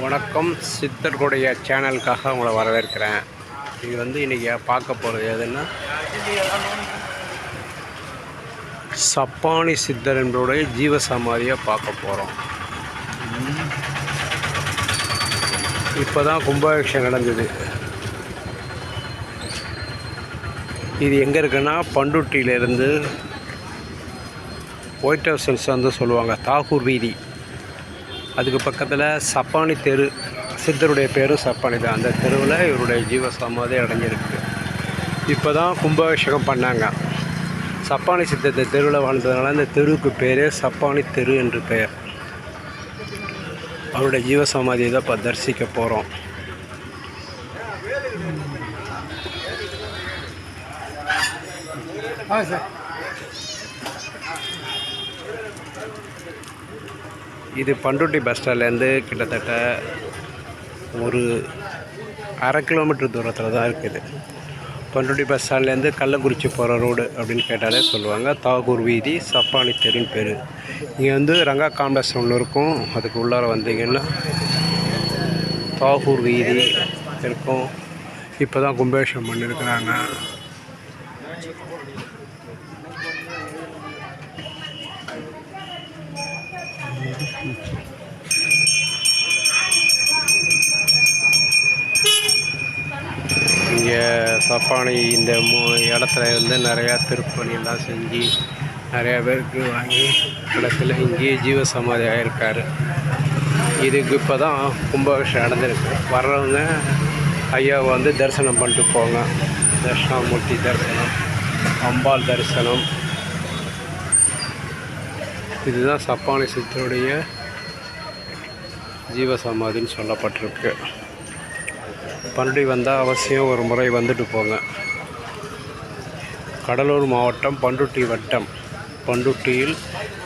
வணக்கம். சித்தர்களுடைய சேனலுக்காக உங்களை வரவேற்கிறேன். இது வந்து இன்றைக்கி பார்க்க போகிறது எதுன்னா சப்பானி சித்தர் என்பவருடைய ஜீவசமாதியை பார்க்க போகிறோம் இப்போ தான் கும்பாபிஷேகம் நடந்தது. இது எங்கே இருக்குன்னா பண்டுட்டியிலேருந்து ஒயிட் ஹவுஸ் வந்து சொல்லுவாங்க தாகூர் வீதி. அதுக்கு பக்கத்தில் சப்பானி தெரு. சித்தருடைய பேரும் சப்பானி தான். அந்த தெருவில் இவருடைய ஜீவ சமாதி அடைஞ்சிருக்கு. இப்போ தான் கும்பாபிஷேகம் பண்ணாங்க. சப்பானி சித்தத்தை தெருவில் வாழ்ந்ததுனால அந்த தெருவுக்கு பேரே சப்பானி தெரு என்று பெயர். அவருடைய ஜீவ சமாதியை தான் இப்போ தரிசிக்க போகிறோம் ஆ சார். இது பண்ருட்டி பஸ் ஸ்டாண்ட்லேருந்து கிட்டத்தட்ட ஒரு அரை கிலோமீட்டர் தூரத்தில் தான் இருக்குது. பண்ருட்டி பஸ் ஸ்டாண்ட்லேருந்து கள்ளக்குறிச்சி போகிற ரோடு அப்படின்னு கேட்டாலே சொல்லுவாங்க. தாகூர் வீதி சப்பானி தெருன்னு பேர். இங்கே வந்து ரங்கா காம்ப்ளெக்ஸ் ஒன்று இருக்கும். அதுக்கு உள்ளார வந்தீங்கன்னா தாகூர் வீதி இருக்கும். இப்போ தான் கும்பாபிஷேகம் பண்ணியிருக்கிறாங்க இங்கே சப்பானி இந்த மூ இடத்துல வந்து நிறையா திருப்பணியெல்லாம் செஞ்சு நிறையா பேருக்கு வாங்கி இடத்துல இங்கேயே ஜீவ சமாதி ஆகியிருக்காரு இதுக்கு இப்போ தான் கும்பாபிஷேகம் நடந்திருக்கு. வர்றவங்க ஐயாவை வந்து தரிசனம் பண்ணிட்டு போங்க. தட்சிணாமூர்த்தி தரிசனம் அம்பாள் தரிசனம் இதுதான் சப்பானி சித்தருடைய ஜீவ சமாதின்னு சொல்லப்பட்டிருக்கு. பண்ருட்டி வந்தால் அவசியம் ஒரு முறை வந்துட்டு போங்க. கடலூர் மாவட்டம் பண்ருட்டி வட்டம். பண்ருட்டியில்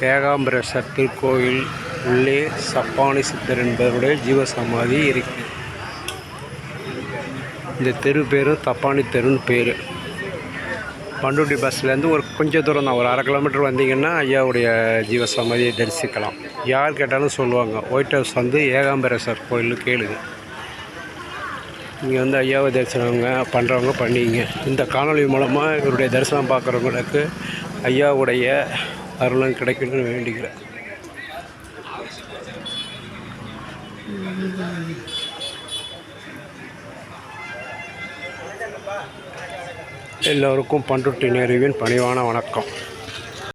ஏகாம்பரேஸ்வர் திருக்கோயில் உள்ளே சப்பானி சித்தர் என்பவருடைய ஜீவசமாதி இருக்கு. இந்த தெரு பேரும் தப்பானி தெருன்னு பேர். பண்ருட்டி பஸ்லேருந்து ஒரு கொஞ்சம் தூரம் தான். ஒரு அரை கிலோமீட்டர் வந்தீங்கன்னா ஐயாவுடைய ஜீவசமாதியை தரிசிக்கலாம். யார் கேட்டாலும் சொல்லுவாங்க. ஒயிட் ஹவுஸ் வந்து ஏகாம்பரேஸ்வர் கோயில் கேளுங்க. இங்கே வந்து ஐயாவை தரிசனவங்க பண்ணுறவங்க பண்ணிங்க. இந்த காணொளி மூலமாக இவருடைய தரிசனம் பார்க்குறவங்களுக்கு ஐயாவுடைய அருளும் கிடைக்கணும்னு வேண்டிக்கிறேன். எல்லோருக்கும் பண்ருட்டி நேருவின் பணிவான வணக்கம்.